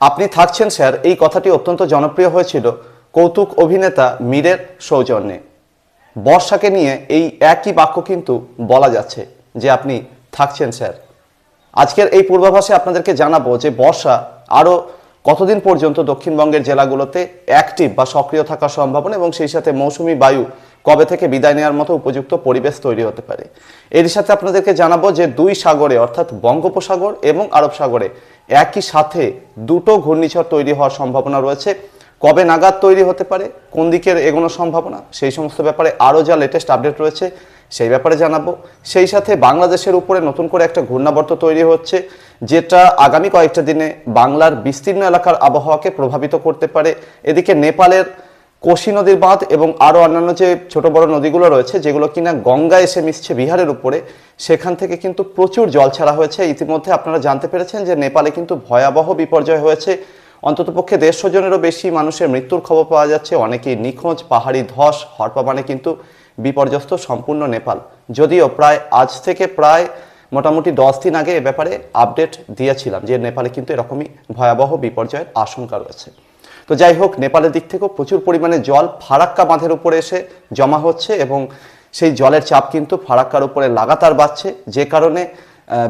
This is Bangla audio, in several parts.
আপনি থাকছেন, স্যার। এই কথাটি অত্যন্ত জনপ্রিয় হয়েছিল কৌতুক অভিনেতা মীরের সৌজন্যে। বর্ষাকে নিয়ে এই একই বাক্য কিন্তু বলা যাচ্ছে যে আপনি থাকছেন, স্যার। আজকের এই পূর্বাভাসে আপনাদেরকে জানাব যে বর্ষা আরও কতদিন পর্যন্ত দক্ষিণবঙ্গের জেলাগুলোতে অ্যাক্টিভ বা সক্রিয় থাকার সম্ভাবনা এবং সেই সাথে মৌসুমি বায়ু কবে থেকে বিদায় নেওয়ার মতো উপযুক্ত পরিবেশ তৈরি হতে পারে। এর সাথে আপনাদেরকে জানাব যে দুই সাগরে, অর্থাৎ বঙ্গোপসাগর এবং আরব সাগরে একই সাথে দুটো ঘূর্ণিঝড় তৈরি হওয়ার সম্ভাবনা রয়েছে। কবে নাগাদ তৈরি হতে পারে, কোন দিকের এগোনোর সম্ভাবনা, সেই সমস্ত ব্যাপারে আরও যা লেটেস্ট আপডেট রয়েছে, সেই ব্যাপারে জানাব। সেই সাথে বাংলাদেশের উপরে নতুন করে একটা ঘূর্ণাবর্ত তৈরি হচ্ছে, যেটা আগামী কয়েকটা দিনে বাংলার বিস্তীর্ণ এলাকার আবহাওয়াকে প্রভাবিত করতে পারে। এদিকে নেপালের কোশি নদীর বাঁধ এবং আরও অন্যান্য যে ছোট বড় নদীগুলো রয়েছে, যেগুলো কিনা গঙ্গা এসে মিশছে বিহারের উপরে, সেখান থেকে কিন্তু প্রচুর জল ছাড়া হয়েছে। ইতিমধ্যে আপনারা জানতে পেরেছেন যে নেপালে কিন্তু ভয়াবহ বিপর্যয় হয়েছে। অন্ততপক্ষে দেড়শো জনেরও বেশি মানুষের মৃত্যুর খবর পাওয়া যাচ্ছে। অনেকেই নিখোঁজ, পাহাড়ি ধস, হরপা মানে কিন্তু বিপর্যস্ত সম্পূর্ণ নেপাল। যদিও প্রায় আজ থেকে প্রায় মোটামুটি দশ দিন আগে এ ব্যাপারে আপডেট দিয়েছিলাম যে নেপালে কিন্তু এরকমই ভয়াবহ বিপর্যয়ের আশঙ্কা রয়েছে। তো যাই হোক, নেপালের দিক থেকেও প্রচুর পরিমাণে জল ফারাক্কা বাঁধের উপরে এসে জমা হচ্ছে এবং সেই জলের চাপ কিন্তু ফারাক্কার উপরে লাগাতার বাড়ছে। যে কারণে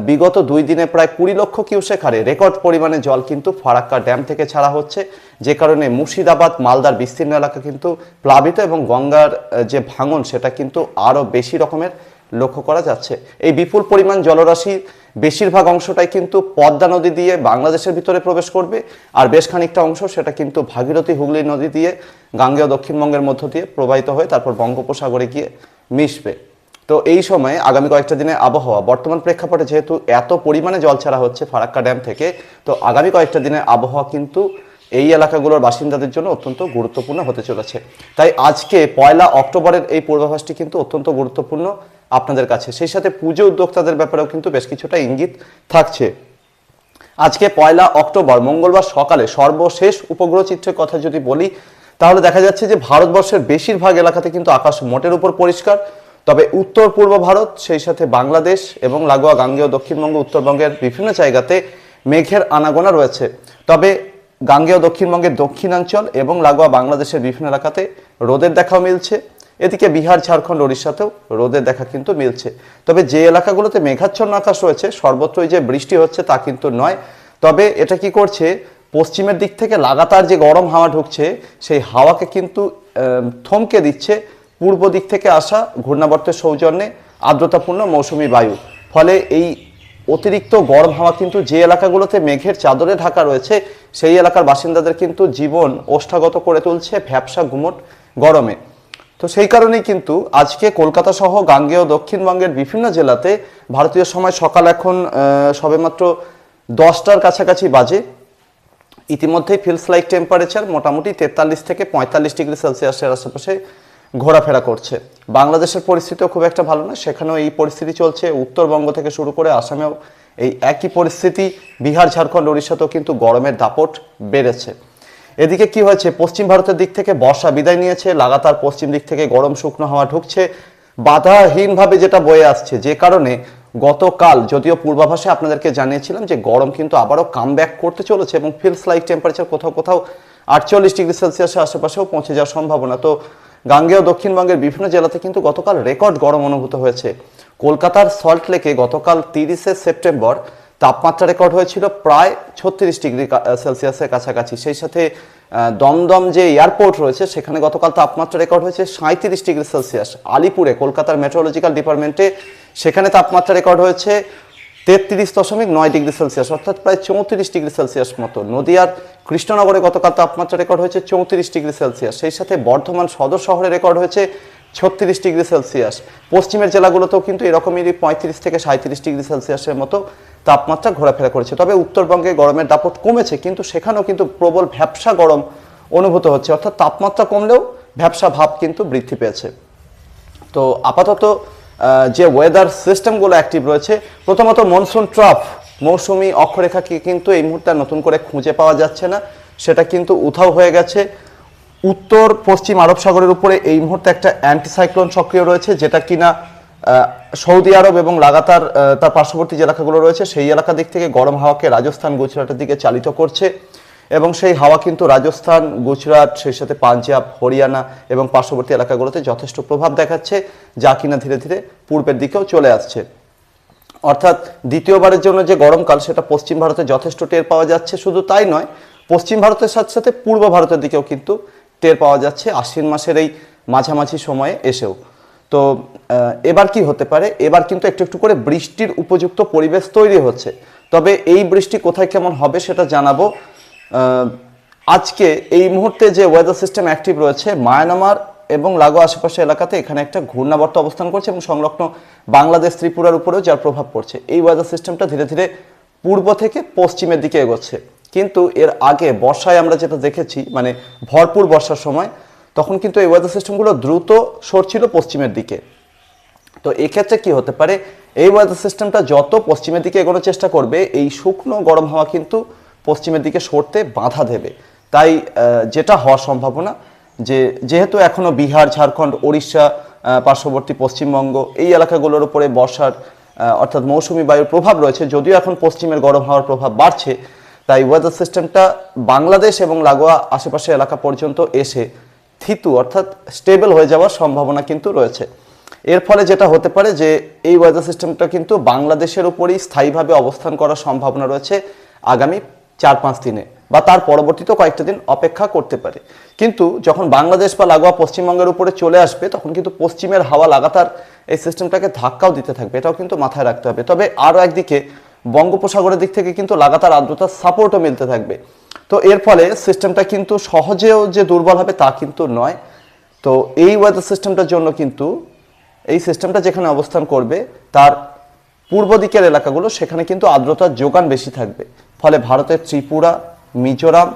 বিগত দুই দিনে প্রায় কুড়ি লক্ষ কিউসেক হারে রেকর্ড পরিমাণে জল কিন্তু ফারাক্কা ড্যাম থেকে ছাড়া হচ্ছে। যে কারণে মুর্শিদাবাদ, মালদার বিস্তীর্ণ এলাকা কিন্তু প্লাবিত এবং গঙ্গার যে ভাঙন সেটা কিন্তু আরও বেশি রকমের লক্ষ্য করা যাচ্ছে। এই বিপুল পরিমাণ জলরাশি বেশিরভাগ অংশটাই কিন্তু পদ্মা নদী দিয়ে বাংলাদেশের ভিতরে প্রবেশ করবে, আর বেশ খানিকটা অংশ সেটা কিন্তু ভাগীরথী হুগলি নদী দিয়ে গাঙ্গেয় দক্ষিণবঙ্গের মধ্য দিয়ে প্রবাহিত হয়ে তারপর বঙ্গোপসাগরে গিয়ে মিশবে। তো এই সময়ে আগামী কয়েকটা দিনে আবহাওয়া, বর্তমান প্রেক্ষাপটে যেহেতু এত পরিমাণে জল ছাড়া হচ্ছে ফারাক্কা ড্যাম থেকে, তো আগামী কয়েকটা দিনের আবহাওয়া কিন্তু এই এলাকাগুলোর বাসিন্দাদের জন্য অত্যন্ত গুরুত্বপূর্ণ হতে চলেছে। তাই আজকে পয়লা অক্টোবরের এই পূর্বাভাসটি কিন্তু অত্যন্ত গুরুত্বপূর্ণ। আপনাদের কাছে। সেই সাথে পুজো উদ্যোক্তাদের ব্যাপারেও কিন্তু বেশ কিছুটা ইঙ্গিত থাকছে। আজকে পয়লা অক্টোবর, মঙ্গলবার সকালে সর্বশেষ উপগ্রহ চিত্রের কথা যদি বলি, তাহলে দেখা যাচ্ছে যে ভারতবর্ষের বেশিরভাগ এলাকাতে কিন্তু আকাশ মোটের উপর পরিষ্কার। তবে উত্তর পূর্ব ভারত, সেই সাথে বাংলাদেশ এবং লাগোয়া গাঙ্গেয় দক্ষিণবঙ্গ, উত্তরবঙ্গের বিভিন্ন জায়গাতে মেঘের আনাগোনা রয়েছে। তবে গাঙ্গেয় দক্ষিণবঙ্গের দক্ষিণাঞ্চল এবং লাগোয়া বাংলাদেশের বিভিন্ন এলাকাতে রোদের দেখাও মিলছে। এদিকে বিহার, ঝাড়খণ্ড, ওড়িশাতেও রোদের দেখা কিন্তু মিলছে। তবে যে এলাকাগুলোতে মেঘাচ্ছন্ন আকাশ রয়েছে, সর্বত্রই যে বৃষ্টি হচ্ছে তা কিন্তু নয়। তবে এটা কি করছে? পশ্চিমের দিক থেকে লাগাতার যে গরম হাওয়া ঢুকছে, সেই হাওয়াকে কিন্তু থমকে দিচ্ছে পূর্ব দিক থেকে আসা ঘূর্ণাবর্তের সৌজন্যে আর্দ্রতাপূর্ণ মৌসুমি বায়ু। ফলে এই অতিরিক্ত গরম হাওয়া কিন্তু যে এলাকাগুলোতে মেঘের চাদরে ঢাকা রয়েছে, সেই এলাকার বাসিন্দাদের কিন্তু জীবন ওষ্ঠাগত করে তুলছে ভ্যাবসা গুমট গরমে। তো সেই কারণেই কিন্তু আজকে কলকাতা সহ গাঙ্গেয় দক্ষিণবঙ্গের বিভিন্ন জেলাতে ভারতীয় সময় সকাল এখন সবেমাত্র দশটার কাছাকাছি বাজে। ইতিমধ্যেই ফিলস লাইক টেম্পারেচার মোটামুটি তেতাল্লিশ থেকে পঁয়তাল্লিশ ডিগ্রি সেলসিয়াসের আশেপাশে ঘোরাফেরা করছে। বাংলাদেশের পরিস্থিতিও খুব একটা ভালো না সেখানেও এই পরিস্থিতি চলছে। উত্তরবঙ্গ থেকে শুরু করে আসামেও এই একই পরিস্থিতি। বিহার, ঝাড়খণ্ড উড়িষ্যাতেও কিন্তু গরমের দাপট বেড়েছে। এদিকে কি হয়েছে? পশ্চিম ভারতের দিক থেকে বর্ষা বিদায় নিয়েছে, লাগাতার পশ্চিম দিক থেকে গরম শুকনো হাওয়া ঢুকছে। বাধাহীনভাবে যেটা বয়ে আসছে, যে কারণে গতকাল যদিও পূর্বাভাসে আপনাদেরকে জানিয়েছিলাম যে গরম কিন্তু আবারও কাম করতে চলেছে এবং ফিলস লাইক টেম্পারেচার কোথাও কোথাও আটচল্লিশ ডিগ্রি সেলসিয়াসের আশেপাশেও পৌঁছে যাওয়ার সম্ভাবনা। তো গাঙ্গেয় দক্ষিণবঙ্গের বিভিন্ন জেলাতে কিন্তু গতকাল রেকর্ড গরম অনুভূত হয়েছে। কলকাতার সল্ট লেকে গতকাল তিরিশে সেপ্টেম্বর তাপমাত্রা রেকর্ড হয়েছিল প্রায় ছত্রিশ ডিগ্রি সেলসিয়াসের কাছাকাছি। সেই সাথে দমদম যে এয়ারপোর্ট রয়েছে, সেখানে গতকাল তাপমাত্রা রেকর্ড হয়েছে সাঁত্রিশ ডিগ্রি সেলসিয়াস। আলিপুরে, কলকাতার মেট্রোলজিক্যাল ডিপার্টমেন্টে সেখানে তাপমাত্রা রেকর্ড হয়েছে তেত্রিশ দশমিক নয় ডিগ্রি সেলসিয়াস, অর্থাৎ প্রায় চৌত্রিশ ডিগ্রি সেলসিয়াস মতো। নদিয়ার কৃষ্ণনগরে গতকাল তাপমাত্রা রেকর্ড হয়েছে চৌত্রিশ ডিগ্রি সেলসিয়াস। সেই সাথে বর্ধমান সদর শহরে রেকর্ড হয়েছে ছত্রিশ ডিগ্রি সেলসিয়াস। পশ্চিমের জেলাগুলোতেও কিন্তু এরকমই পঁয়ত্রিশ থেকে সাঁত্রিশ ডিগ্রি সেলসিয়াসের মতো। তাপমাত্রা ঘোরাফেরা করেছে। তবে উত্তরবঙ্গে গরমের দাপট কমেছে, কিন্তু সেখানেও কিন্তু প্রবল ভ্যাবসা গরম অনুভূত হচ্ছে। অর্থাৎ তাপমাত্রা কমলেও ভ্যাবসা ভাব কিন্তু বৃদ্ধি পেয়েছে। তো আপাতত যে ওয়েদার সিস্টেমগুলো অ্যাক্টিভ রয়েছে, প্রথমত মনসুন ট্রাফ মৌসুমি অক্ষরেখাকে কিন্তু এই মুহূর্তে নতুন করে খুঁজে পাওয়া যাচ্ছে না, সেটা কিন্তু উধাও হয়ে গেছে। উত্তর পশ্চিম আরব সাগরের উপরে এই মুহূর্তে একটা অ্যান্টিসাইক্লোন সক্রিয় রয়েছে, যেটা কিনা সৌদি আরব এবং লাগাতার তার পার্শ্ববর্তী যে এলাকাগুলো রয়েছে, সেই এলাকা দিক থেকে গরম হাওয়াকে রাজস্থান, গুজরাটের দিকে চালিত করছে এবং সেই হাওয়া কিন্তু রাজস্থান, গুজরাট, সেই সাথে পাঞ্জাব, হরিয়ানা এবং পার্শ্ববর্তী এলাকাগুলোতে যথেষ্ট প্রভাব দেখাচ্ছে, যা কিনা ধীরে ধীরে পূর্বের দিকেও চলে আসছে। অর্থাৎ দ্বিতীয়বারের জন্য যে গরমকাল, সেটা পশ্চিম ভারতে যথেষ্ট টের পাওয়া যাচ্ছে, শুধু তাই নয়, পশ্চিম ভারতের সাথে সাথে পূর্ব ভারতের দিকেও কিন্তু টের পাওয়া যাচ্ছে, আশ্বিন মাসের এই মাঝামাঝি সময়ে এসেও। তো এবার কি হতে পারে? এবার কিন্তু একটু একটু করে বৃষ্টির উপযুক্ত পরিবেশ তৈরি হচ্ছে। তবে এই বৃষ্টি কোথায় কেমন হবে সেটা জানাব। আজকে এই মুহূর্তে যে ওয়েদার সিস্টেম অ্যাক্টিভ রয়েছে, মায়ানমার এবং লাগোয়া আশেপাশে এলাকাতে এখানে একটা ঘূর্ণাবর্ত অবস্থান করছে এবং সংলগ্ন বাংলাদেশ ত্রিপুরার উপরেও যার প্রভাব পড়ছে। এই ওয়েদার সিস্টেমটা ধীরে ধীরে পূর্ব থেকে পশ্চিমের দিকে এগোচ্ছে। কিন্তু এর আগে বর্ষায় আমরা যেটা দেখেছি মানে ভরপুর বর্ষার সময় তখন কিন্তু এই ওয়েদার সিস্টেমগুলো দ্রুত সরছিল পশ্চিমের দিকে। তো এক্ষেত্রে কি হতে পারে? এই ওয়েদার সিস্টেমটা যত পশ্চিমের দিকে এগোনোর চেষ্টা করবে, এই শুকনো গরম হাওয়া কিন্তু পশ্চিমের দিকে সরতে বাধা দেবে। তাই যেটা হওয়ার সম্ভাবনা, যে যেহেতু এখনও বিহার, ঝাড়খণ্ড, ওড়িশা পার্শ্ববর্তী পশ্চিমবঙ্গ, এই এলাকাগুলোর উপরে বর্ষার অর্থাৎ মৌসুমি বায়ুর প্রভাব রয়েছে, যদিও এখন পশ্চিমের গরম হাওয়ার প্রভাব বাড়ছে, তাই ওয়েদার সিস্টেমটা বাংলাদেশ এবং লাগোয়া আশেপাশে এলাকা পর্যন্ত এসে থিতু, অর্থাৎ স্টেবল হয়ে যাওয়ার সম্ভাবনা কিন্তু রয়েছে। এর ফলে যেটা হতে পারে যে, এই ওয়েদার সিস্টেমটা কিন্তু বাংলাদেশের উপরেই স্থায়ীভাবে অবস্থান করার সম্ভাবনা রয়েছে আগামী চার পাঁচ দিনে বা তার পরবর্তীতেও কয়েকটা দিন অপেক্ষা করতে পারে। কিন্তু যখন বাংলাদেশ বা লাগোয়া পশ্চিমবঙ্গের উপরে চলে আসবে, তখন কিন্তু পশ্চিমের হাওয়া লাগাতার এই সিস্টেমটাকে ধাক্কাও দিতে থাকবে। এটাও কিন্তু মাথায় রাখতে হবে। তবে আরও একদিকে বঙ্গোপসাগরের দিক থেকে কিন্তু লাগাতার আর্দ্রতার সাপোর্টও মিলতে থাকবে। তো এর ফলে সিস্টেমটা কিন্তু সহজেও যে দুর্বল হবে তা কিন্তু নয়। তো এই ওয়েদার সিস্টেমটার জন্য কিন্তু এই সিস্টেমটা যেখানে অবস্থান করবে, তার পূর্ব দিকের এলাকাগুলো, সেখানে কিন্তু আর্দ্রতার যোগান বেশি থাকবে। ফলে ভারতের ত্রিপুরা, মিজোরাম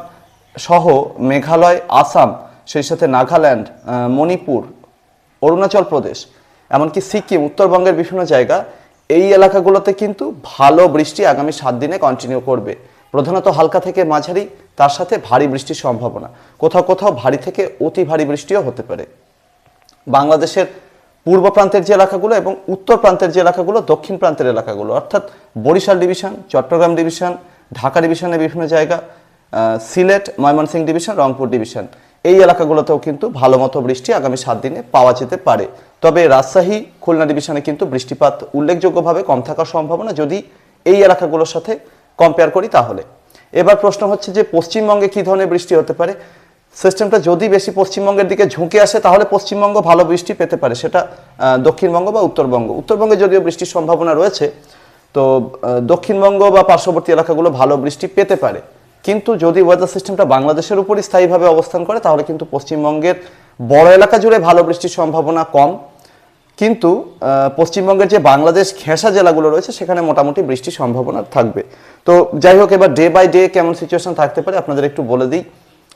সহ মেঘালয়, আসাম, সেই সাথে নাগাল্যান্ড মণিপুর, অরুণাচল প্রদেশ, এমনকি সিকিম, উত্তরবঙ্গের বিভিন্ন জায়গা এই এলাকাগুলোতে কিন্তু ভালো বৃষ্টি আগামী সাত দিনে কন্টিনিউ করবে। প্রধানত হালকা থেকে মাঝারি, তার সাথে ভারী বৃষ্টির সম্ভাবনা। কোথাও কোথাও ভারী থেকে অতি ভারী বৃষ্টিও হতে পারে। বাংলাদেশের পূর্ব প্রান্তের যে এলাকাগুলো এবং উত্তর প্রান্তের যে এলাকাগুলো, দক্ষিণ প্রান্তের এলাকাগুলো, অর্থাৎ বরিশাল ডিভিশন, চট্টগ্রাম ডিভিশন, ঢাকা ডিভিশনের বিভিন্ন জায়গা সিলেট, ময়মনসিংহ ডিভিশন, রংপুর ডিভিশন এই এলাকাগুলোতেও কিন্তু ভালো মতো বৃষ্টি আগামী সাত দিনে পাওয়া যেতে পারে। তবে রাজশাহী, খুলনা ডিভিশনে কিন্তু বৃষ্টিপাত উল্লেখযোগ্যভাবে কম থাকার সম্ভাবনা। যদি এই এলাকাগুলোর সাথে কম্পেয়ার করি তাহলে। এবার প্রশ্ন হচ্ছে যে, পশ্চিমবঙ্গে কী ধরনের বৃষ্টি হতে পারে? সিস্টেমটা যদি বেশি পশ্চিমবঙ্গের দিকে ঝুঁকে আসে, তাহলে পশ্চিমবঙ্গ ভালো বৃষ্টি পেতে পারে। সেটা দক্ষিণবঙ্গ বা উত্তরবঙ্গ। উত্তরবঙ্গে যদিও বৃষ্টির সম্ভাবনা রয়েছে, তো দক্ষিণবঙ্গ বা পার্শ্ববর্তী এলাকাগুলো ভালো বৃষ্টি পেতে পারে। কিন্তু যদি ওয়েদার সিস্টেমটা বাংলাদেশের উপরই স্থায়ীভাবে অবস্থান করে, তাহলে কিন্তু পশ্চিমবঙ্গের বড় এলাকা জুড়ে ভালো বৃষ্টির সম্ভাবনা কম। কিন্তু পশ্চিমবঙ্গের যে বাংলাদেশ ঘেঁষা জেলাগুলো রয়েছে, সেখানে মোটামুটি বৃষ্টির সম্ভাবনা থাকবে। তো যাই হোক, এবার ডে বাই ডে কেমন সিচুয়েশন থাকতে পারে আপনাদের একটু বলে দিই।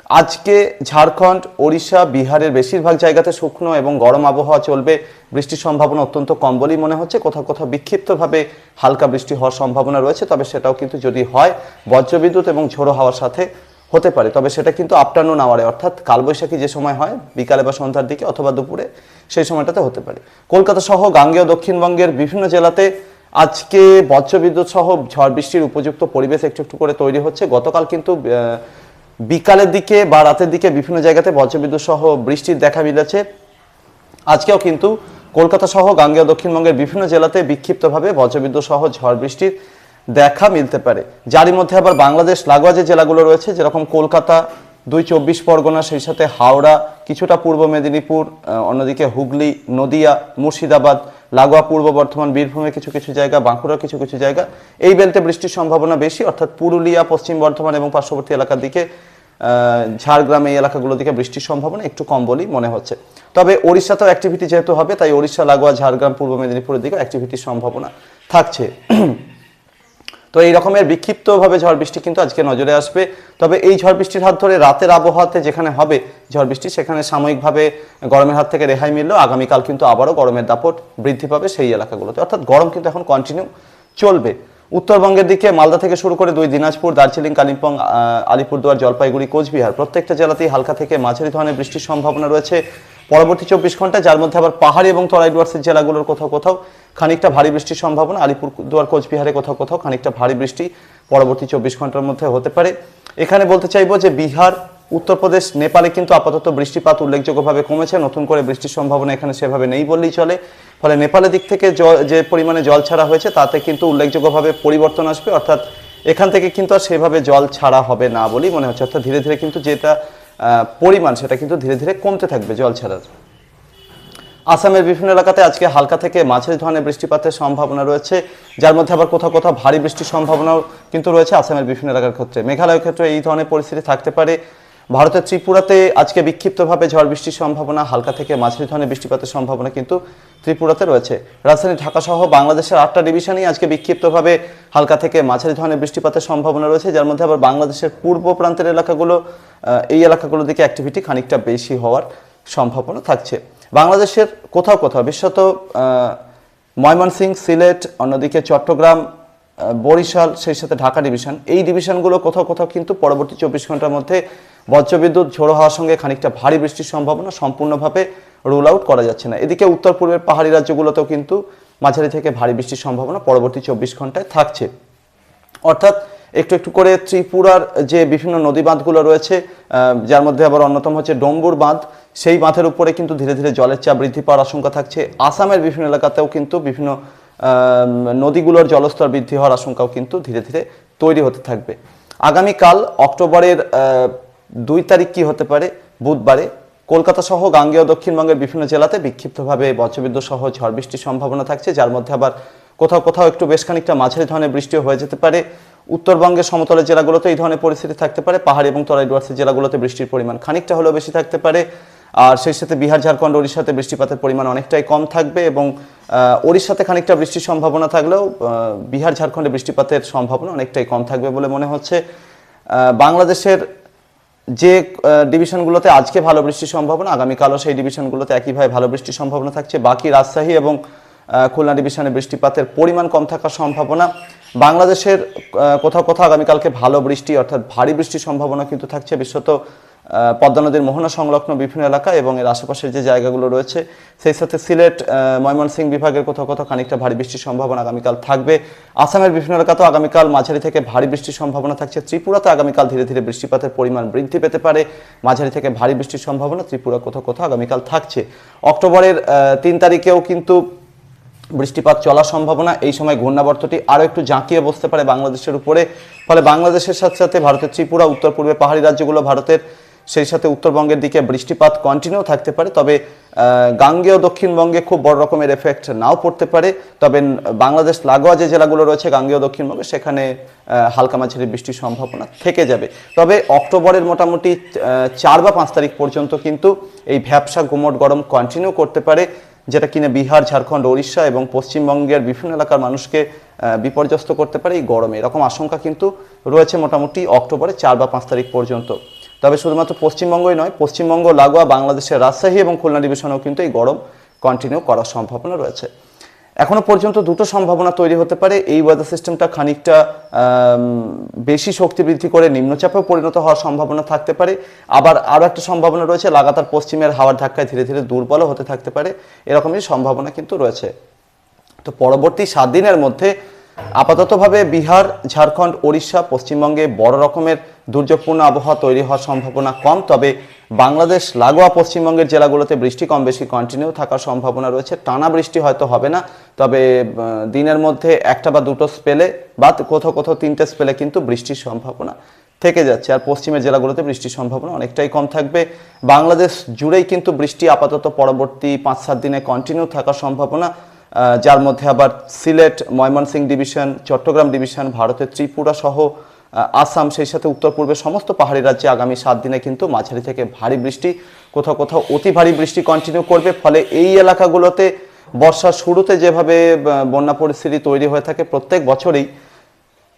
আজকে ঝাড়খণ্ড, ওড়িশা, বিহারের বেশিরভাগ জায়গাতে শুকনো এবং গরম আবহাওয়া চলবে। বৃষ্টির সম্ভাবনা অত্যন্ত কম বলেই মনে হচ্ছে। কোথাও কোথাও বিক্ষিপ্তভাবে হালকা বৃষ্টি হওয়ার সম্ভাবনা রয়েছে, তবে সেটাও কিন্তু যদি হয়, বজ্রবিদ্যুৎ এবং ঝোড়ো হাওয়ার সাথে হতে পারে। তবে সেটা কিন্তু আফটারনুন আওয়ারে, অর্থাৎ কালবৈশাখী যে সময় হয়, বিকালে বা সন্ধ্যার দিকে অথবা দুপুরে, সেই সময়টাতে হতে পারে। কলকাতা সহ গাঙ্গেয় দক্ষিণবঙ্গের বিভিন্ন জেলাতে আজকে বজ্রবিদ্যুৎ সহ ঝড় বৃষ্টির উপযুক্ত পরিবেশ একটু একটু করে তৈরি হচ্ছে। গতকাল কিন্তু বিকালের দিকে বা রাতের দিকে বিভিন্ন জায়গাতে বজ্রবিদ্যুৎ সহ বৃষ্টির দেখা মিলেছে। আজকেও কিন্তু কলকাতা সহ গাঙ্গেয় দক্ষিণবঙ্গের বিভিন্ন জেলাতে বিক্ষিপ্তভাবে বজ্রবিদ্যুৎ সহ ঝড় বৃষ্টির দেখা মিলতে পারে। যারই মধ্যে আবার বাংলাদেশ লাগোয়া যে জেলাগুলো রয়েছে, যেরকম কলকাতা দুই চব্বিশ পরগনা, সেই সাথে হাওড়া, কিছুটা পূর্ব মেদিনীপুর অন্যদিকে হুগলি, নদিয়া, মুর্শিদাবাদ, লাগোয়া, পূর্ব বর্ধমান, বীরভূমে কিছু কিছু জায়গা, বাঁকুড়া কিছু কিছু জায়গা। এই বেলতে বৃষ্টির সম্ভাবনা বেশি, অর্থাৎ পুরুলিয়া, পশ্চিম বর্ধমান এবং পার্শ্ববর্তী এলাকার দিকে ঝাড়গ্রাম এই এলাকাগুলোর দিকে বৃষ্টির সম্ভাবনা একটু কম বলেই মনে হচ্ছে। তবে ওড়িশাতেও অ্যাক্টিভিটি যেহেতু হবে, তাই ওড়িশা, লাগোয়া, ঝাড়গ্রাম, পূর্ব মেদিনীপুরের দিকে অ্যাক্টিভিটির সম্ভাবনা থাকছে। তো এই রকমের বিক্ষিপ্তভাবে ঝড় বৃষ্টি কিন্তু আজকে নজরে আসবে। তবে এই ঝড় বৃষ্টির হাত ধরে রাতের আবহাওয়াতে যেখানে হবে ঝড় বৃষ্টি, সেখানে সাময়িকভাবে গরমের হাত থেকে রেহাই মিললেও আগামীকাল কিন্তু আবারও গরমের দাপট বৃদ্ধি পাবে সেই এলাকাগুলোতে। অর্থাৎ গরম কিন্তু এখন কন্টিনিউ চলবে। উত্তরবঙ্গের দিকে মালদা থেকে শুরু করে দুই দিনাজপুর, দার্জিলিং, কালিম্পং আলিপুরদুয়ার, জলপাইগুড়ি, কোচবিহার প্রত্যেকটা জেলাতেই হালকা থেকে মাঝারি ধরনের বৃষ্টির সম্ভাবনা রয়েছে। পরবর্তী চব্বিশ ঘণ্টা, যার মধ্যে আবার পাহাড়ি এবং তরাই ডুয়ার্সের জেলাগুলোর কোথাও কোথাও খানিকটা ভারী বৃষ্টির সম্ভাবনা আলিপুরদুয়ার কোচবিহারে কোথাও কোথাও খানিকটা ভারী বৃষ্টি পরবর্তী চব্বিশ ঘণ্টার মধ্যে হতে পারে। এখানে বলতে চাইব যে বিহার, উত্তরপ্রদেশ, নেপালে কিন্তু আপাতত বৃষ্টিপাত উল্লেখযোগ্যভাবে কমেছে, নতুন করে বৃষ্টির সম্ভাবনা এখানে সেভাবে নেই বললেই চলে। ফলে নেপালের দিক থেকে যে পরিমাণে জল ছাড়া হয়েছে, তাতে কিন্তু উল্লেখযোগ্যভাবে পরিবর্তন আসবে, অর্থাৎ এখান থেকে কিন্তু আর সেভাবে জল ছাড়া হবে না বলেই মনে হচ্ছে। অর্থাৎ ধীরে ধীরে কিন্তু যেটা পরিমাণ সেটা কিন্তু ধীরে ধীরে কমতে থাকবে জল ছাড়ার আসামের বিভিন্ন এলাকাতে আজকে হালকা থেকে মাঝারি ধরনের বৃষ্টিপাতের সম্ভাবনা রয়েছে, যার মধ্যে আবার কোথাও কোথাও ভারী বৃষ্টির সম্ভাবনাও কিন্তু রয়েছে আসামের বিভিন্ন এলাকার ক্ষেত্রে। মেঘালয়ের ক্ষেত্রে এই ধরনের পরিস্থিতি থাকতে পারে। ভারতের ত্রিপুরাতে আজকে বিক্ষিপ্তভাবে ঝড় বৃষ্টির সম্ভাবনা হালকা থেকে মাঝারি ধরনের বৃষ্টিপাতের সম্ভাবনা কিন্তু ত্রিপুরাতে রয়েছে। রাজধানী ঢাকা সহ বাংলাদেশের আটটা ডিভিশনেই আজকে বিক্ষিপ্তভাবে হালকা থেকে মাঝারি ধরনের বৃষ্টিপাতের সম্ভাবনা রয়েছে যার মধ্যে আবার বাংলাদেশের পূর্ব প্রান্তের এলাকাগুলো এই এলাকাগুলোর দিকে অ্যাক্টিভিটি খানিকটা বেশি হওয়ার সম্ভাবনা থাকছে। বাংলাদেশের কোথাও কোথাও বিশেষত আহ, ময়মনসিংহ সিলেট অন্যদিকে চট্টগ্রাম বরিশাল সেই সাথে ঢাকা ডিভিশন এই ডিভিশনগুলো কোথাও কোথাও কিন্তু পরবর্তী চব্বিশ ঘণ্টার মধ্যে বজ্রবিদ্যুৎ ঝোড়ো হওয়ার সঙ্গে খানিকটা ভারী বৃষ্টির সম্ভাবনা সম্পূর্ণভাবে রুল আউট করা যাচ্ছে না। এদিকে উত্তর পূর্বের পাহাড়ি রাজ্যগুলোতেও কিন্তু মাঝারি থেকে ভারী বৃষ্টির সম্ভাবনা পরবর্তী চব্বিশ ঘন্টায় থাকছে। অর্থাৎ একটু একটু করে ত্রিপুরার যে বিভিন্ন নদী বাঁধগুলো রয়েছে যার মধ্যে আবার অন্যতম হচ্ছে ডম্বুর বাঁধ, সেই বাঁধের উপরে কিন্তু ধীরে ধীরে জলের চাপ বৃদ্ধি পাওয়ার আশঙ্কা থাকছে। আসামের বিভিন্ন এলাকাতেও কিন্তু বিভিন্ন নদীগুলোর জলস্তর বৃদ্ধি হওয়ার আশঙ্কাও কিন্তু ধীরে ধীরে তৈরি হতে থাকবে। আগামীকাল অক্টোবরের দুই তারিখ কি হতে পারে? বুধবারে। কলকাতা সহ গাঙ্গেয় দক্ষিণবঙ্গের বিভিন্ন জেলাতে বিক্ষিপ্তভাবে বজ্রবিদ্যুৎ সহ ঝড় বৃষ্টির সম্ভাবনা থাকছে, যার মধ্যে আবার কোথাও কোথাও একটু বেশ খানিকটা মাঝারি ধরনের বৃষ্টিও হয়ে যেতে পারে। উত্তরবঙ্গের সমতলের জেলাগুলোতে এই ধরনের পরিস্থিতি থাকতে পারে। পাহাড়ি এবং তরাই ডুয়ার্সের জেলাগুলোতে বৃষ্টির পরিমাণ খানিকটা হলেও বেশি থাকতে পারে। আর সেই সাথে বিহার, ঝাড়খণ্ড, ওড়িশাতে বৃষ্টিপাতের পরিমাণ অনেকটাই কম থাকবে এবং ওড়িশাতে খানিকটা বৃষ্টির সম্ভাবনা থাকলেও বিহার, ঝাড়খণ্ডে বৃষ্টিপাতের সম্ভাবনা অনেকটাই কম থাকবে বলে মনে হচ্ছে। বাংলাদেশের যে ডিভিশনগুলোতে আজকে ভালো বৃষ্টির সম্ভাবনা, আগামীকালও সেই ডিভিশনগুলোতে একইভাবে ভালো বৃষ্টির সম্ভাবনা থাকছে। বাকি রাজশাহী এবং খুলনা ডিভিশনে বৃষ্টিপাতের পরিমাণ কম থাকার সম্ভাবনা। বাংলাদেশের কোথাও কোথাও আগামীকালকে ভালো বৃষ্টি অর্থাৎ ভারী বৃষ্টির সম্ভাবনা কিন্তু থাকছে। বিশেষত পদ্মা নদীর মোহনা সংলগ্ন বিভিন্ন এলাকা এবং এর আশেপাশের যে জায়গাগুলো রয়েছে, সেই সাথে সিলেট ময়মনসিংহ বিভাগের কোথাও কোথাও খানিকটা ভারী বৃষ্টির সম্ভাবনা আগামীকাল থাকবে। আসামের বিভিন্ন এলাকাতেও আগামীকাল মাঝারি থেকে ভারী বৃষ্টির সম্ভাবনা থাকছে। ত্রিপুরাতে আগামীকাল ধীরে ধীরে বৃষ্টিপাতের পরিমাণ বৃদ্ধি পেতে পারে। মাঝারি থেকে ভারী বৃষ্টির সম্ভাবনা ত্রিপুরা কোথাও কোথাও আগামীকাল থাকছে। অক্টোবরের তিন তারিখেও কিন্তু বৃষ্টিপাত চলার সম্ভাবনা। এই সময় ঘূর্ণাবর্তটি আরও একটু জাঁকিয়ে বসতে পারে বাংলাদেশের উপরে। ফলে বাংলাদেশের সাথে সাথে ভারতের ত্রিপুরা উত্তর পূর্বে পাহাড়ি রাজ্যগুলো, ভারতের সেই সাথে উত্তরবঙ্গের দিকে বৃষ্টিপাত কন্টিনিউ থাকতে পারে, তবে গাঙ্গেয় দক্ষিণবঙ্গে খুব বড় রকমের এফেক্ট নাও পড়তে পারে। তবে বাংলাদেশ লাগোয়া যে জেলাগুলো রয়েছে গাঙ্গেয় দক্ষিণবঙ্গে, সেখানে হালকা মাঝারি বৃষ্টির সম্ভাবনা থেকে যাবে। তবে, অক্টোবরের মোটামুটি চার বা পাঁচ তারিখ পর্যন্ত কিন্তু এই ভ্যাবসা গুমট গরম কন্টিনিউ করতে পারে, যেটা কিনা বিহার, ঝাড়খণ্ড, ওড়িশা এবং পশ্চিমবঙ্গের বিভিন্ন এলাকার মানুষকে বিপর্যস্ত করতে পারে এই গরমে। এরকম আশঙ্কা কিন্তু রয়েছে মোটামুটি অক্টোবরে চার বা পাঁচ তারিখ পর্যন্ত। তবে শুধুমাত্র পশ্চিমবঙ্গই নয়, পশ্চিমবঙ্গ, লাগোয়া, বাংলাদেশের রাজশাহী এবং খুলনা ডিভিশনেও কিন্তু এই গরম কন্টিনিউ করার সম্ভাবনা রয়েছে। এখনও পর্যন্ত দুটো সম্ভাবনা তৈরি হতে পারে। এই ওয়েদার সিস্টেমটা খানিকটা বেশি শক্তি বৃদ্ধি করে নিম্নচাপেও পরিণত হওয়ার সম্ভাবনা থাকতে পারে। আবার আরও একটা সম্ভাবনা রয়েছে, লাগাতার পশ্চিমের হাওয়ার ধাক্কায় ধীরে ধীরে দুর্বলও হতে থাকতে পারে। এরকমই সম্ভাবনা কিন্তু রয়েছে। তো পরবর্তী সাত দিনের মধ্যে আপাততভাবে বিহার, ঝাড়খণ্ড, ওড়িশা, পশ্চিমবঙ্গে বড় রকমের দুর্যোগপূর্ণ আবহাওয়া তৈরি হওয়ার সম্ভাবনা কম, তবে বাংলাদেশ, লাগোয়া পশ্চিমবঙ্গের জেলাগুলোতে বৃষ্টি কম বেশি কন্টিনিউ থাকার সম্ভাবনা রয়েছে। টানা বৃষ্টি হয়তো হবে না, তবে দিনের মধ্যে একটা বা দুটো স্পেলে বা কোথাও কোথাও তিনটে স্পেলে কিন্তু বৃষ্টির সম্ভাবনা থেকে যাচ্ছে। আর পশ্চিমের জেলাগুলোতে বৃষ্টির সম্ভাবনা অনেকটাই কম থাকবে। বাংলাদেশ জুড়েই কিন্তু বৃষ্টি আপাতত পরবর্তী পাঁচ, সাত দিনে কন্টিনিউ থাকার সম্ভাবনা যার মধ্যে আবার সিলেট, ময়মনসিংহ ডিভিশন চট্টগ্রাম ডিভিশন ভারতের ত্রিপুরা সহ আসাম, সেই সাথে উত্তর পূর্বের সমস্ত পাহাড়ি রাজ্যে আগামী সাত দিনে কিন্তু মাঝারি থেকে ভারী বৃষ্টি, কোথাও কোথাও অতি ভারী বৃষ্টি কন্টিনিউ করবে। ফলে এই এলাকাগুলোতে বর্ষার শুরুতে যেভাবে বন্যা পরিস্থিতি তৈরি হয়ে থাকে, প্রত্যেক বছরেই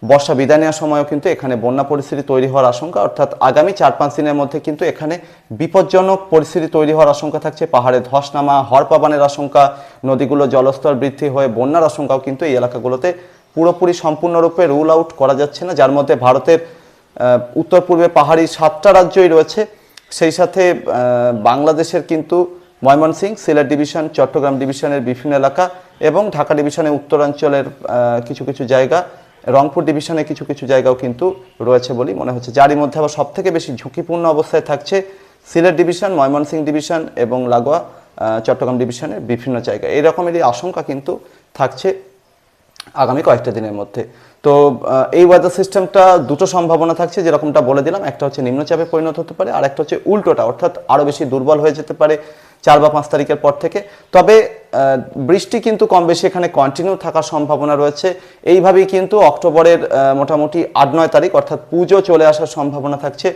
বর্ষা বিদায় নেওয়ার সময়ও কিন্তু এখানে বন্যা পরিস্থিতি তৈরি হওয়ার আশঙ্কা। অর্থাৎ আগামী চার পাঁচ দিনের মধ্যে কিন্তু এখানে বিপজ্জনক পরিস্থিতি তৈরি হওয়ার আশঙ্কা থাকছে। পাহাড়ে ধস নামা হরপাবানের আশঙ্কা, নদীগুলো জলস্তর বৃদ্ধি হয়ে বন্যার আশঙ্কাও কিন্তু এই এলাকাগুলোতে পুরোপুরি সম্পূর্ণরূপে রুল আউট করা যাচ্ছে না, যার মধ্যে ভারতের উত্তর পূর্বে পাহাড়ি সাতটা রাজ্যই রয়েছে। সেই সাথে বাংলাদেশের কিন্তু ময়মনসিংহ, সিলেট ডিভিশন চট্টগ্রাম ডিভিশনের বিভিন্ন এলাকা এবং ঢাকা ডিভিশনের উত্তরাঞ্চলের কিছু কিছু জায়গা, রংপুর ডিভিশনে কিছু কিছু জায়গাও কিন্তু রয়েছে বলেই মনে হচ্ছে। যারই মধ্যে আবার সব থেকে বেশি ঝুঁকিপূর্ণ অবস্থায় থাকছে সিলেট ডিভিশন ময়মনসিংহ ডিভিশন এবং লাগোয়া চট্টগ্রাম ডিভিশনের বিভিন্ন জায়গায়। এই রকমেরই আশঙ্কা কিন্তু থাকছে আগামী কয়েকটা দিনের মধ্যে। তো এই ওয়েদার সিস্টেমটা দুটো সম্ভাবনা থাকছে, যেরকমটা বলে দিলাম, একটা হচ্ছে নিম্নচাপে পরিণত হতে পারে আর একটা হচ্ছে উল্টোটা, অর্থাৎ আরও বেশি দুর্বল হয়ে যেতে পারে চার বা পাঁচ তারিখের পর থেকে। তবে বৃষ্টি কিন্তু কম বেশি এখানে কন্টিনিউ থাকার সম্ভাবনা রয়েছে। এইভাবেই কিন্তু অক্টোবরের মোটামুটি আট নয় তারিখ, অর্থাৎ পুজো চলে আসার সম্ভাবনা থাকছে।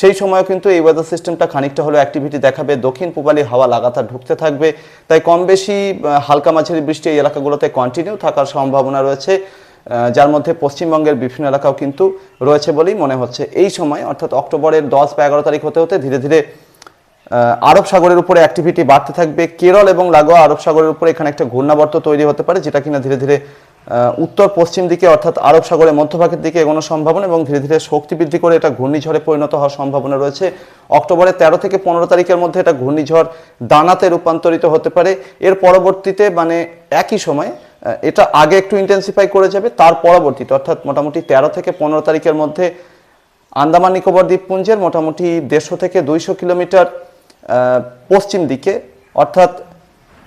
সেই সময়ও কিন্তু এই ওয়েদার সিস্টেমটা খানিকটা হলেও অ্যাক্টিভিটি দেখাবে। দক্ষিণ পূবালি হাওয়া লাগাতার ঢুকতে থাকবে। তাই কম বেশি হালকা মাঝারি বৃষ্টি এই এলাকাগুলোতে কন্টিনিউ থাকার সম্ভাবনা রয়েছে। যার মধ্যে পশ্চিমবঙ্গের বিভিন্ন এলাকাও কিন্তু রয়েছে বলেই মনে হচ্ছে। এই সময়, অর্থাৎ অক্টোবরের দশ বা এগারো তারিখ হতে হতে ধীরে ধীরে আরব সাগরের উপরে অ্যাক্টিভিটি বাড়তে থাকবে। কেরল এবং লাগোয়া আরব সাগরের উপরে এখানে একটা ঘূর্ণাবর্ত তৈরি হতে পারে, যেটা কিনা ধীরে ধীরে উত্তর পশ্চিম দিকে অর্থাৎ আরব সাগরের মধ্যভাগের দিকে এগোনোর সম্ভাবনা এবং ধীরে ধীরে শক্তি বৃদ্ধি করে এটা ঘূর্ণিঝড়ে পরিণত হওয়ার সম্ভাবনা রয়েছে। অক্টোবরের তেরো থেকে পনেরো তারিখের মধ্যে এটা ঘূর্ণিঝড় দানাতে রূপান্তরিত হতে পারে। এর পরবর্তীতে মানে একই সময় এটা আগে একটু ইন্টেন্সিফাই করে যাবে, তার পরবর্তীতে অর্থাৎ মোটামুটি তেরো থেকে পনেরো তারিখের মধ্যে আন্দামান নিকোবর দ্বীপপুঞ্জের মোটামুটি দেড়শো থেকে দুইশো কিলোমিটার পশ্চিম দিকে, অর্থাৎ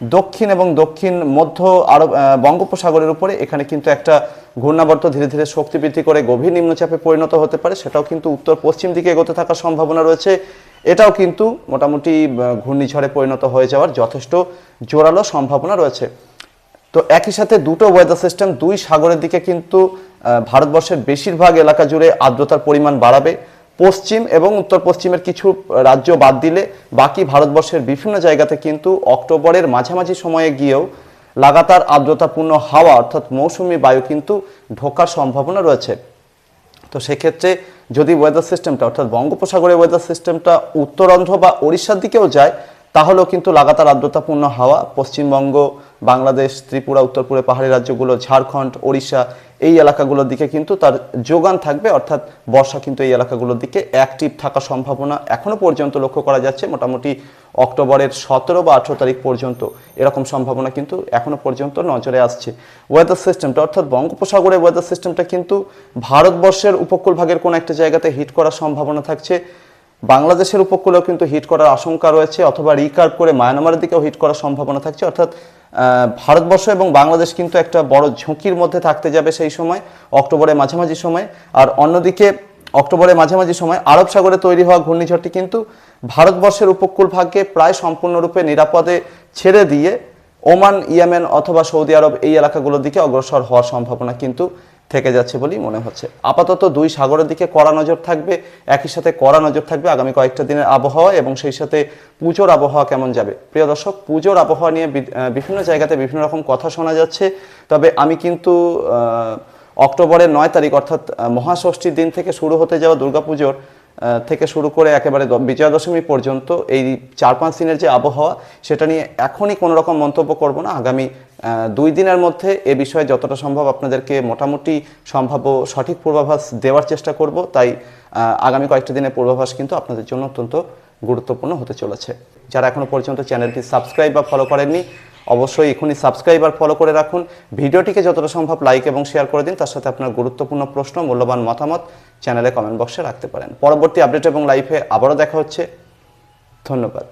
দক্ষিণ এবং দক্ষিণ মধ্য আরব বঙ্গোপসাগরের উপরে এখানে কিন্তু একটা ঘূর্ণাবর্ত ধীরে ধীরে শক্তি বৃদ্ধি করে গভীর নিম্নচাপে পরিণত হতে পারে। সেটাও কিন্তু উত্তর পশ্চিম দিকে এগোতে থাকার সম্ভাবনা রয়েছে। এটাও কিন্তু মোটামুটি ঘূর্ণিঝড়ে পরিণত হয়ে যাওয়ার যথেষ্ট জোরালো সম্ভাবনা রয়েছে। তো একই সাথে দুটো ওয়েদার সিস্টেম দুই সাগরের দিকে কিন্তু ভারতবর্ষের বেশিরভাগ এলাকা জুড়ে আর্দ্রতার পরিমাণ বাড়াবে। পশ্চিম এবং উত্তর পশ্চিমের কিছু রাজ্য বাদ দিলে বাকি ভারতবর্ষের বিভিন্ন জায়গাতে কিন্তু অক্টোবরের মাঝামাঝি সময়ে গিয়েও লাগাতার আর্দ্রতাপূর্ণ হাওয়া অর্থাৎ মৌসুমি বায়ু কিন্তু ঢোকার সম্ভাবনা রয়েছে। তো সেক্ষেত্রে যদি ওয়েদার সিস্টেমটা অর্থাৎ বঙ্গোপসাগরের ওয়েদার সিস্টেমটা উত্তরন্ধ্র বা ওড়িশার দিকেও যায়, তাহলেও কিন্তু লাগাতার আর্দ্রতাপূর্ণ হাওয়া পশ্চিমবঙ্গ, বাংলাদেশ, ত্রিপুরা উত্তরপুরে পাহাড়ি রাজ্যগুলো, ঝাড়খণ্ড, ওড়িশা এই এলাকাগুলোর দিকে কিন্তু তার যোগান থাকবে, অর্থাৎ বর্ষা কিন্তু এই এলাকাগুলোর দিকে অ্যাক্টিভ থাকার সম্ভাবনা এখনও পর্যন্ত লক্ষ্য করা যাচ্ছে। মোটামুটি অক্টোবরের সতেরো বা আঠেরো তারিখ পর্যন্ত এরকম সম্ভাবনা কিন্তু এখনও পর্যন্ত নজরে আসছে। ওয়েদার সিস্টেমটা অর্থাৎ বঙ্গোপসাগরের ওয়েদার সিস্টেমটা কিন্তু ভারতবর্ষের উপকূল ভাগের কোনো একটা জায়গাতে হিট করার সম্ভাবনা থাকছে। বাংলাদেশের উপকূলেও কিন্তু হিট করার আশঙ্কা রয়েছে অথবা রিকার্ভ করে মায়ানমারের দিকেও হিট করার সম্ভাবনা থাকছে। অর্থাৎ ভারতবর্ষ এবং বাংলাদেশ কিন্তু একটা বড় ঝুঁকির মধ্যে থাকতে যাবে সেই সময়, অক্টোবরের মাঝামাঝি সময়। আর অন্যদিকে, অক্টোবরের মাঝামাঝি সময় আরব সাগরে তৈরি হওয়া ঘূর্ণিঝড়টি কিন্তু ভারতবর্ষের উপকূল ভাগকে প্রায় সম্পূর্ণরূপে নিরাপদে ছেড়ে দিয়ে ওমান, ইয়েমেন অথবা সৌদি আরব এই এলাকাগুলোর দিকে অগ্রসর হওয়ার সম্ভাবনা কিন্তু থেকে যাচ্ছে বলেই মনে হচ্ছে। আপাতত দুই সাগরের দিকে কড়া নজর থাকবে, একই সাথে কড়া নজর থাকবে আগামী কয়েকটা দিনের আবহাওয়া এবং সেই সাথে পুজোর আবহাওয়া কেমন যাবে। প্রিয় দর্শক, পুজোর আবহাওয়া নিয়ে বিভিন্ন জায়গাতে বিভিন্ন রকম কথা শোনা যাচ্ছে। তবে আমি কিন্তু অক্টোবরের নয় তারিখ অর্থাৎ মহাষষ্ঠীর দিন থেকে শুরু হতে যাওয়া দুর্গাপুজোর থেকে শুরু করে একেবারে বিজয়া দশমী পর্যন্ত এই চার পাঁচ দিনের যে আবহাওয়া, সেটা নিয়ে এখনই কোনো রকম মন্তব্য করব না। আগামী দুই দিনের মধ্যে এ বিষয়ে যতটা সম্ভব আপনাদেরকে মোটামুটি সম্ভাব্য সঠিক পূর্বাভাস দেওয়ার চেষ্টা করব। তাই আগামী কয়েকটা দিনের পূর্বাভাস কিন্তু আপনাদের জন্য অত্যন্ত গুরুত্বপূর্ণ হতে চলেছে। যারা এখনও পর্যন্ত চ্যানেলটি সাবস্ক্রাইব বা ফলো করেননি, অবশ্যই এখনই সাবস্ক্রাইব আর ফলো করে রাখুন। ভিডিওটিকে যতটা সম্ভব লাইক এবং শেয়ার করে দিন, তার সাথে আপনার গুরুত্বপূর্ণ প্রশ্ন, মূল্যবান মতামত চ্যানেলে কমেন্ট বক্সে রাখতে পারেন। পরবর্তী আপডেট এবং লাইফে আবারও দেখা হচ্ছে। ধন্যবাদ।